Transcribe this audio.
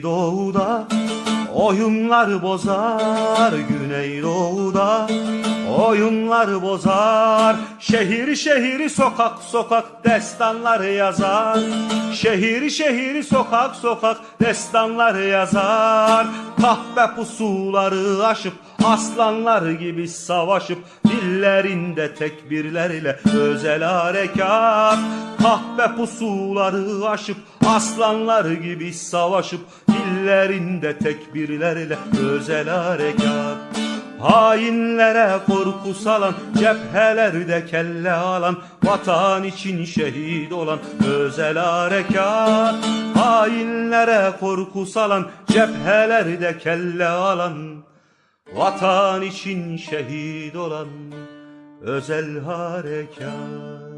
Güneydoğu'da oyunlar bozar Güneydoğu'da oyunlar bozar. Şehir şehir sokak sokak destanlar yazar. Şehir şehir sokak sokak destanlar yazar. Kahve pusuları aşıp aslanlar gibi savaşıp Dillerinde tekbirlerle özel harekat. Kahve pusuları aşıp aslanlar gibi savaşıp Dillerinde tekbirlerle özel harekat. Hainlere korku salan Cephelerde kelle alan Vatan için şehit olan Özel harekat. Hainlere korku salan Cephelerde kelle alan Vatan için şehit olan Özel harekat